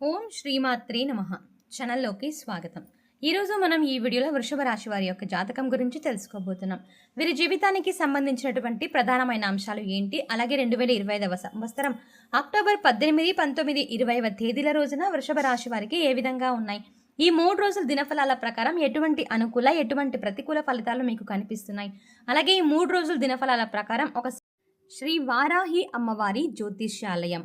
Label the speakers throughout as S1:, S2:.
S1: ఓం శ్రీమాత్రే నమ. ఛానల్లోకి స్వాగతం. ఈరోజు మనం ఈ వీడియోలో వృషభ రాశి వారి యొక్క జాతకం గురించి తెలుసుకోబోతున్నాం. వీరి జీవితానికి సంబంధించినటువంటి ప్రధానమైన అంశాలు ఏంటి? అలాగే రెండు వేల ఇరవై ఐదవ సంవత్సరం అక్టోబర్ పద్దెనిమిది పంతొమ్మిది ఇరవైవ తేదీల రోజున వృషభ రాశి వారికి ఏ విధంగా ఉన్నాయి? ఈ మూడు రోజుల దినఫలాల ప్రకారం ఎటువంటి అనుకూల ఎటువంటి ప్రతికూల ఫలితాలు మీకు కనిపిస్తున్నాయి? అలాగే ఈ మూడు రోజుల దినఫలాల ప్రకారం ఒక శ్రీ వారాహి అమ్మవారి జ్యోతిష్యాలయం.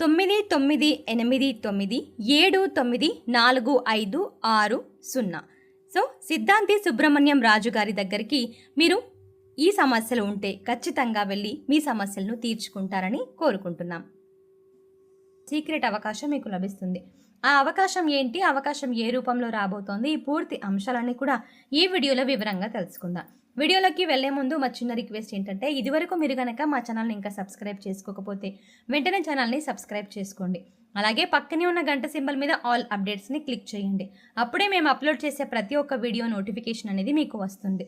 S1: తొమ్మిది తొమ్మిది ఎనిమిది తొమ్మిది ఏడు తొమ్మిది నాలుగు ఐదు ఆరు సున్నా. సో సిద్ధాంతి సుబ్రహ్మణ్యం రాజు గారి దగ్గరికి మీరు ఈ సమస్యలు ఉంటే ఖచ్చితంగా వెళ్ళి మీ సమస్యలను తీర్చుకుంటారని కోరుకుంటున్నాం. సీక్రెట్ అవకాశం మీకు లభిస్తుంది. ఆ అవకాశం ఏంటి? అవకాశం ఏ రూపంలో రాబోతోంది? ఈ పూర్తి అంశాలన్నీ కూడా ఈ వీడియోలో వివరంగా తెలుసుకుందాం. వీడియోలోకి వెళ్ళే ముందు మా చిన్న రిక్వెస్ట్ ఏంటంటే ఇదివరకు మీరు కనుక మా ఛానల్ని ఇంకా సబ్స్క్రైబ్ చేసుకోకపోతే వెంటనే ఛానల్ని సబ్స్క్రైబ్ చేసుకోండి. అలాగే పక్కనే ఉన్న గంట సింబల్ మీద ఆల్ అప్డేట్స్ని క్లిక్ చేయండి. అప్పుడే మేము అప్లోడ్ చేసే ప్రతి ఒక్క వీడియో నోటిఫికేషన్ అనేది మీకు వస్తుంది.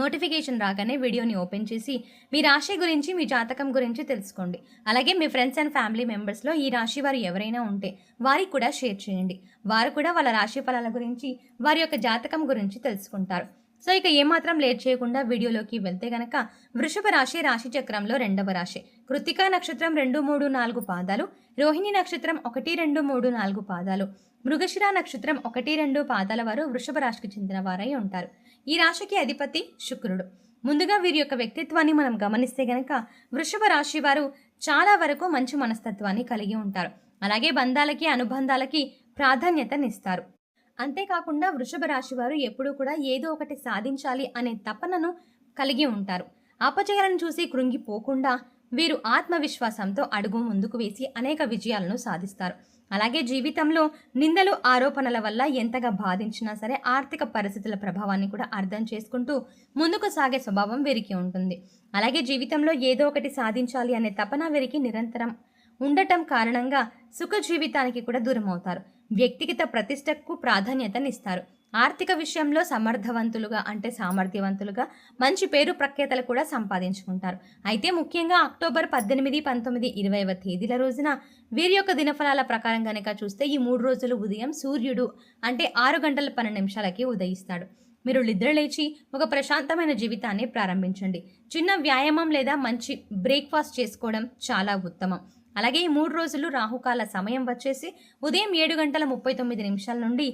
S1: నోటిఫికేషన్ రాగానే వీడియోని ఓపెన్ చేసి మీ రాశి గురించి మీ జాతకం గురించి తెలుసుకోండి. అలాగే మీ ఫ్రెండ్స్ అండ్ ఫ్యామిలీ మెంబర్స్లో ఈ రాశి వారు ఎవరైనా ఉంటే వారికి కూడా షేర్ చేయండి. వారు కూడా వాళ్ళ రాశి ఫలాల గురించి వారి యొక్క జాతకం గురించి తెలుసుకుంటారు. సో ఇక ఏమాత్రం లేట్ చేయకుండా వీడియోలోకి వెళ్తే గనక వృషభ రాశి రాశి చక్రంలో రెండవ రాశి. కృతికా నక్షత్రం రెండు మూడు నాలుగు పాదాలు. రోహిణి నక్షత్రం ఒకటి రెండు మూడు నాలుగు పాదాలు. మృగశిర నక్షత్రం ఒకటి రెండు పాదాల వారు వృషభ రాశికి చెందిన వారై ఉంటారు. ఈ రాశికి అధిపతి శుక్రుడు. ముందుగా వీరి యొక్క వ్యక్తిత్వాన్ని మనం గమనిస్తే గనక వృషభ రాశి వారు చాలా వరకు మంచి మనస్తత్వాన్ని కలిగి ఉంటారు. అలాగే బంధాలకి అనుబంధాలకి ప్రాధాన్యతనిస్తారు. అంతేకాకుండా వృషభ రాశి వారు ఎప్పుడూ కూడా ఏదో ఒకటి సాధించాలి అనే తపనను కలిగి ఉంటారు. అపజయాలను చూసి కృంగిపోకుండా వీరు ఆత్మవిశ్వాసంతో అడుగు ముందుకు వేసి అనేక విజయాలను సాధిస్తారు. అలాగే జీవితంలో నిందలు ఆరోపణల వల్ల ఎంతగా బాధించినా సరే ఆర్థిక పరిస్థితుల ప్రభావాన్ని కూడా అర్థం చేసుకుంటూ ముందుకు సాగే స్వభావం వీరికి ఉంటుంది. అలాగే జీవితంలో ఏదో ఒకటి సాధించాలి అనే తపన వీరికి నిరంతరం ఉండటం కారణంగా సుఖ జీవితానికి కూడా దూరం అవుతారు వ్యక్తిగత ప్రతిష్టకు ప్రాధాన్యతనిస్తారు. ఆర్థిక విషయంలో సమర్థవంతులుగా అంటే సామర్థ్యవంతులుగా మంచి పేరు ప్రఖ్యాతలు కూడా సంపాదించుకుంటారు. అయితే ముఖ్యంగా అక్టోబర్ పద్దెనిమిది పంతొమ్మిది ఇరవైవ తేదీల రోజున వీరి యొక్క దినఫలాల ప్రకారం కనుక చూస్తే ఈ మూడు రోజులు ఉదయం సూర్యుడు అంటే ఆరు గంటల పన్నెండు నిమిషాలకి ఉదయిస్తాడు. మీరు నిద్రలేచి ఒక ప్రశాంతమైన జీవితాన్ని ప్రారంభించండి. చిన్న వ్యాయామం లేదా మంచి బ్రేక్ఫాస్ట్ చేసుకోవడం చాలా ఉత్తమం. అలాగే ఈ మూడు రోజులు రాహుకాల సమయం వచ్చేసి ఉదయం ఏడు గంటల ముప్పై తొమ్మిది నిమిషాల నుండి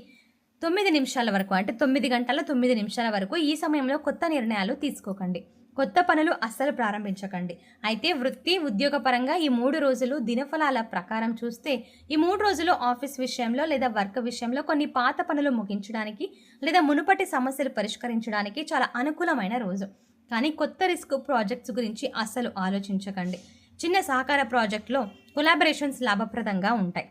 S1: తొమ్మిది నిమిషాల వరకు అంటే తొమ్మిది గంటల తొమ్మిది నిమిషాల వరకు ఈ సమయంలో కొత్త నిర్ణయాలు తీసుకోకండి. కొత్త పనులు అస్సలు ప్రారంభించకండి. అయితే వృత్తి ఉద్యోగపరంగా ఈ మూడు రోజులు దినఫలాల ప్రకారం చూస్తే ఈ మూడు రోజులు ఆఫీస్ విషయంలో లేదా వర్క్ విషయంలో కొన్ని పాత పనులు ముగించడానికి లేదా మునుపటి సమస్యలు పరిష్కరించడానికి చాలా అనుకూలమైన రోజు. కానీ కొత్త రిస్క్ ప్రాజెక్ట్స్ గురించి అస్సలు ఆలోచించకండి. చిన్న సహకార ప్రాజెక్టులో కొలాబరేషన్స్ లాభప్రదంగా ఉంటాయి.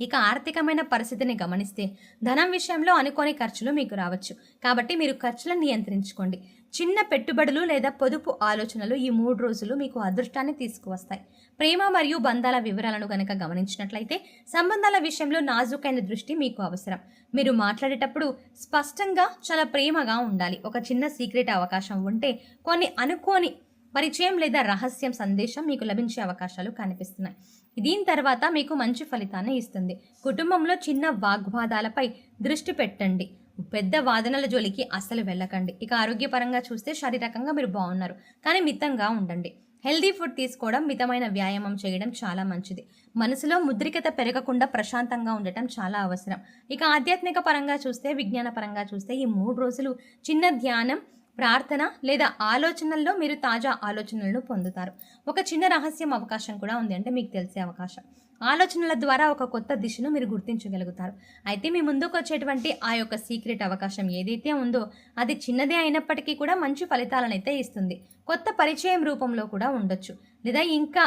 S1: ఇక ఆర్థికమైన పరిస్థితిని గమనిస్తే ధనం విషయంలో అనుకోని ఖర్చులు మీకు రావచ్చు. కాబట్టి మీరు ఖర్చులను నియంత్రించుకోండి. చిన్న పెట్టుబడులు లేదా పొదుపు ఆలోచనలు ఈ మూడు రోజులు మీకు అదృష్టాన్ని తీసుకువస్తాయి. ప్రేమ మరియు బంధాల వివరాలను కనుక గమనించినట్లయితే సంబంధాల విషయంలో నాజుకైన దృష్టి మీకు అవసరం. మీరు మాట్లాడేటప్పుడు స్పష్టంగా చాలా ప్రేమగా ఉండాలి. ఒక చిన్న సీక్రెట్ అవకాశం ఉంటే కొన్ని అనుకోని పరిచయం లేదా రహస్యం సందేశం మీకు లభించే అవకాశాలు కనిపిస్తున్నాయి. దీని తర్వాత మీకు మంచి ఫలితాన్ని ఇస్తుంది. కుటుంబంలో చిన్న వాగ్వాదాలపై దృష్టి పెట్టండి. పెద్ద వాదనల జోలికి అస్సలు వెళ్ళకండి. ఇక ఆరోగ్యపరంగా చూస్తే శారీరకంగా మీరు బాగున్నారు. కానీ మితంగా ఉండండి. హెల్దీ ఫుడ్ తీసుకోవడం మితమైన వ్యాయామం చేయడం చాలా మంచిది. మనసులో ముద్రికత పెరగకుండా ప్రశాంతంగా ఉండటం చాలా అవసరం. ఇక ఆధ్యాత్మిక పరంగా చూస్తే విజ్ఞాన పరంగా చూస్తే ఈ మూడు రోజులు చిన్న ధ్యానం ప్రార్థన లేదా ఆలోచనల్లో మీరు తాజా ఆలోచనలను పొందుతారు. ఒక చిన్న రహస్యం అవకాశం కూడా ఉంది అంటే మీకు తెలిసే అవకాశం. ఆలోచనల ద్వారా ఒక కొత్త దిశను మీరు గుర్తించగలుగుతారు. అయితే మీ ముందుకు వచ్చేటువంటి ఆ యొక్క సీక్రెట్ అవకాశం ఏదైతే ఉందో అది చిన్నదే అయినప్పటికీ కూడా మంచి ఫలితాలను అయితే ఇస్తుంది. కొత్త పరిచయం రూపంలో కూడా ఉండొచ్చు. లేదా ఇంకా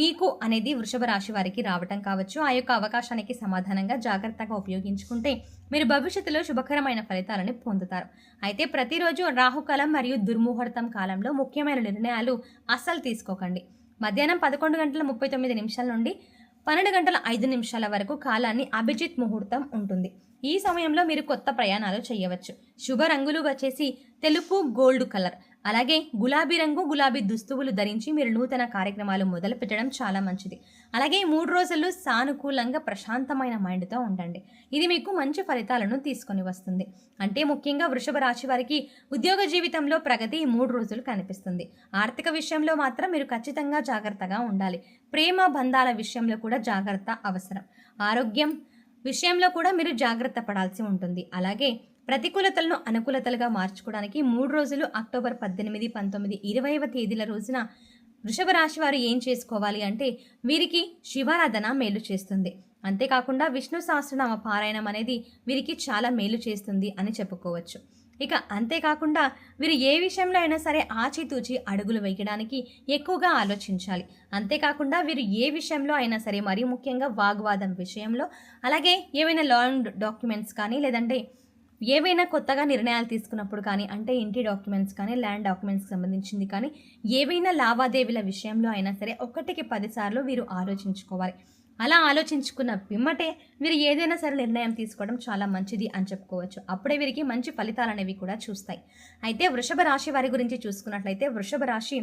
S1: మీకు అనేది వృషభ రాశి వారికి రావటం కావచ్చు. ఆ యొక్క అవకాశానికి సమాధానంగా జాగ్రత్తగా ఉపయోగించుకుంటే మీరు భవిష్యత్తులో శుభకరమైన ఫలితాలను పొందుతారు. అయితే ప్రతిరోజు రాహుకాలం మరియు దుర్ముహూర్తం కాలంలో ముఖ్యమైన నిర్ణయాలు అస్సలు తీసుకోకండి. మధ్యాహ్నం పదకొండు గంటల ముప్పై తొమ్మిది నిమిషాల నుండి పన్నెండు గంటల ఐదు నిమిషాల వరకు కాలాన్ని అభిజిత్ ముహూర్తం ఉంటుంది. ఈ సమయంలో మీరు కొత్త ప్రయాణాలు చేయవచ్చు. శుభ రంగులు వచ్చేసి తెలుపు గోల్డ్ కలర్. అలాగే గులాబీ రంగు గులాబీ దుస్తువులు ధరించి మీరు నూతన కార్యక్రమాలు మొదలు పెట్టడం చాలా మంచిది. అలాగే మూడు రోజులు సానుకూలంగా ప్రశాంతమైన మైండ్తో ఉండండి. ఇది మీకు మంచి ఫలితాలను తీసుకొని వస్తుంది. అంటే ముఖ్యంగా వృషభ రాశి వారికి ఉద్యోగ జీవితంలో ప్రగతి మూడు రోజులు కనిపిస్తుంది. ఆర్థిక విషయంలో మాత్రం మీరు ఖచ్చితంగా జాగ్రత్తగా ఉండాలి. ప్రేమ బంధాల విషయంలో కూడా జాగ్రత్త అవసరం. ఆరోగ్యం విషయంలో కూడా మీరు జాగ్రత్త పడాల్సి ఉంటుంది. అలాగే ప్రతికూలతలను అనుకూలతలుగా మార్చుకోవడానికి మూడు రోజులు అక్టోబర్ పద్దెనిమిది పంతొమ్మిది ఇరవైవ తేదీల రోజున వృషభ రాశి వారు ఏం చేసుకోవాలి అంటే వీరికి శివారాధన మేలు చేస్తుంది. అంతేకాకుండా విష్ణు సహస్రనామ పారాయణం అనేది వీరికి చాలా మేలు చేస్తుంది అని చెప్పుకోవచ్చు. ఇక అంతేకాకుండా వీరు ఏ విషయంలో అయినా సరే ఆచితూచి అడుగులు వేయడానికి ఎక్కువగా ఆలోచించాలి. అంతేకాకుండా వీరు ఏ విషయంలో అయినా సరే మరీ ముఖ్యంగా వాగ్వాదం విషయంలో అలాగే ఏవైనా లాంగ్ డాక్యుమెంట్స్ కానీ లేదంటే ఏవైనా కొత్తగా నిర్ణయాలు తీసుకున్నప్పుడు కానీ అంటే ఇంటి డాక్యుమెంట్స్ కానీ ల్యాండ్ డాక్యుమెంట్స్కి సంబంధించింది కానీ ఏవైనా లావాదేవీల విషయంలో అయినా సరే ఒకటికి పదిసార్లు వీరు ఆలోచించుకోవాలి. అలా ఆలోచించుకున్న పిమ్మటే వీరు ఏదైనా సరే నిర్ణయం తీసుకోవడం చాలా మంచిది అని చెప్పుకోవచ్చు. అప్పుడే వీరికి మంచి ఫలితాలు అనేవి కూడా చూస్తాయి. అయితే వృషభ రాశి వారి గురించి చూసుకున్నట్లయితే వృషభ రాశి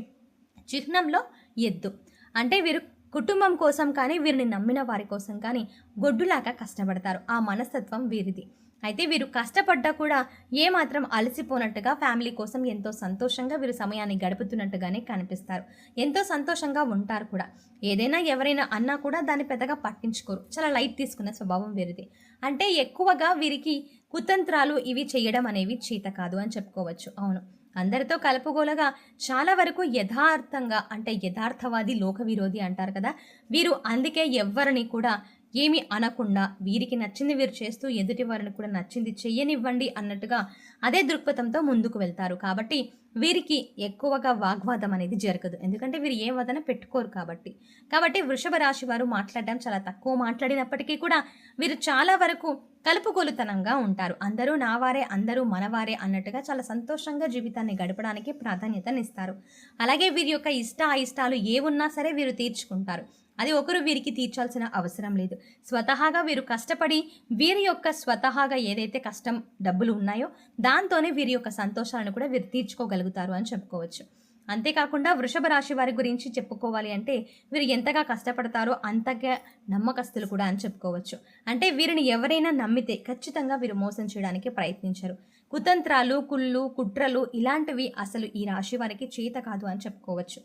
S1: చిహ్నంలో ఎద్దు. అంటే వీరు కుటుంబం కోసం కానీ వీరిని నమ్మిన వారి కోసం కానీ గొడ్డులాగా కష్టపడతారు. ఆ మనస్తత్వం వీరిది. అయితే వీరు కష్టపడ్డా కూడా ఏమాత్రం అలసిపోనట్టుగా ఫ్యామిలీ కోసం ఎంతో సంతోషంగా వీరు సమయాన్ని గడుపుతున్నట్టుగానే కనిపిస్తారు. ఎంతో సంతోషంగా ఉంటారు కూడా. ఏదైనా ఎవరైనా అన్నా కూడా దాన్ని పెద్దగా పట్టించుకోరు. చాలా లైట్ తీసుకునే స్వభావం వీరిది. అంటే ఎక్కువగా వీరికి కుతంత్రాలు ఇవి చేయడం అనేవి చీత కాదు అని చెప్పుకోవచ్చు. అవును. అందరితో కలుపుగోలగా చాలా వరకు యథార్థంగా అంటే యథార్థవాది లోక విరోధి అంటారు కదా. వీరు అందుకే ఎవ్వరిని కూడా ఏమీ అనకుండా వీరికి నచ్చింది వీరు చేస్తూ ఎదుటి వారిని కూడా నచ్చింది చెయ్యనివ్వండి అన్నట్టుగా అదే దృక్పథంతో ముందుకు వెళ్తారు. కాబట్టి వీరికి ఎక్కువగా వాగ్వాదం అనేది జరగదు. ఎందుకంటే వీరు ఏ వదన పెట్టుకోరు కాబట్టి. కాబట్టి వృషభ రాశి వారు మాట్లాడడం చాలా తక్కువ. మాట్లాడినప్పటికీ కూడా వీరు చాలా వరకు కలుపుగోలుతనంగా ఉంటారు. అందరూ నావారే అందరూ మనవారే అన్నట్టుగా చాలా సంతోషంగా జీవితాన్ని గడపడానికి ప్రాధాన్యతనిస్తారు. అలాగే వీరి యొక్క ఇష్ట అయిష్టాలు ఏ ఉన్నా సరే వీరు తీర్చుకుంటారు. అది ఒకరు వీరికి తీర్చాల్సిన అవసరం లేదు. స్వతహాగా వీరు కష్టపడి వీరి యొక్క స్వతహాగా ఏదైతే కష్టం డబ్బులు ఉన్నాయో దాంతోనే వీరి యొక్క సంతోషాలను కూడా వీరు తీర్చుకోగలుగుతారు అని చెప్పుకోవచ్చు. అంతేకాకుండా వృషభ రాశి వారి గురించి చెప్పుకోవాలి అంటే వీరు ఎంతగా కష్టపడతారో అంతగా నమ్మకస్తులు కూడా అని చెప్పుకోవచ్చు. అంటే వీరిని ఎవరైనా నమ్మితే ఖచ్చితంగా వీరు మోసం చేయడానికి ప్రయత్నించరు. కుతంత్రాలు కుళ్ళు కుట్రలు ఇలాంటివి అసలు ఈ రాశి వారికి చేత కాదు అని చెప్పుకోవచ్చు.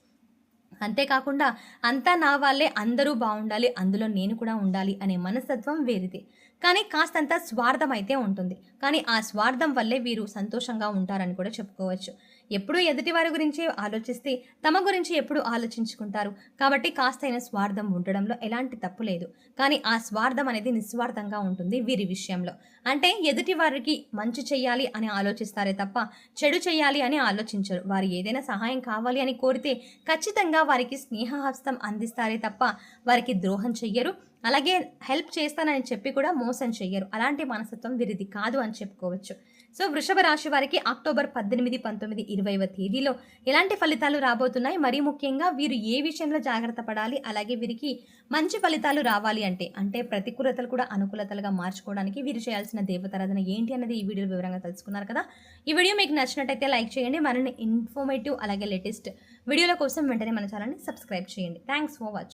S1: అంతేకాకుండా అంతా నా వాళ్ళే అందరూ బాగుండాలి అందులో నేను కూడా ఉండాలి అనే మనస్తత్వం వేరిది. కానీ కాస్తంత స్వార్థం అయితే ఉంటుంది. కానీ ఆ స్వార్థం వల్లే వీరు సంతోషంగా ఉంటారని కూడా చెప్పుకోవచ్చు. ఎప్పుడూ ఎదుటి వారి గురించి ఆలోచిస్తే తమ గురించి ఎప్పుడు ఆలోచించుకుంటారు. కాబట్టి కాస్తైన స్వార్థం ఉండడంలో ఎలాంటి తప్పు లేదు. కానీ ఆ స్వార్థం అనేది నిస్వార్థంగా ఉంటుంది వీరి విషయంలో. అంటే ఎదుటి వారికి మంచి చేయాలి అని ఆలోచిస్తారే తప్ప చెడు చేయాలి అని ఆలోచించరు. వారు ఏదైనా సహాయం కావాలి అని కోరితే ఖచ్చితంగా వారికి స్నేహహస్తం అందిస్తారే తప్ప వారికి ద్రోహం చెయ్యరు. అలాగే హెల్ప్ చేస్తానని చెప్పి కూడా మోసం చెయ్యరు. అలాంటి మనస్తత్వం వీరిది కాదు అని చెప్పుకోవచ్చు. సో వృషభ రాశి వారికి అక్టోబర్ పద్దెనిమిది పంతొమ్మిది ఇరవైవ తేదీలో ఎలాంటి ఫలితాలు రాబోతున్నాయి? మరీ ముఖ్యంగా వీరు ఏ విషయంలో జాగ్రత్త పడాలి? అలాగే వీరికి మంచి ఫలితాలు రావాలి అంటే అంటే ప్రతికూలతలు కూడా అనుకూలతలుగా మార్చుకోవడానికి వీరు చేయాల్సిన దేవతారాధన ఏంటి అనేది ఈ వీడియో వివరంగా తెలుసుకున్నారు కదా. ఈ వీడియో మీకు నచ్చినట్టయితే లైక్ చేయండి. మరిన్ని ఇన్ఫర్మేటివ్ అలాగే లేటెస్ట్ వీడియోల కోసం వెంటనే మన ఛానల్ని సబ్స్క్రైబ్ చేయండి. Thanks for watching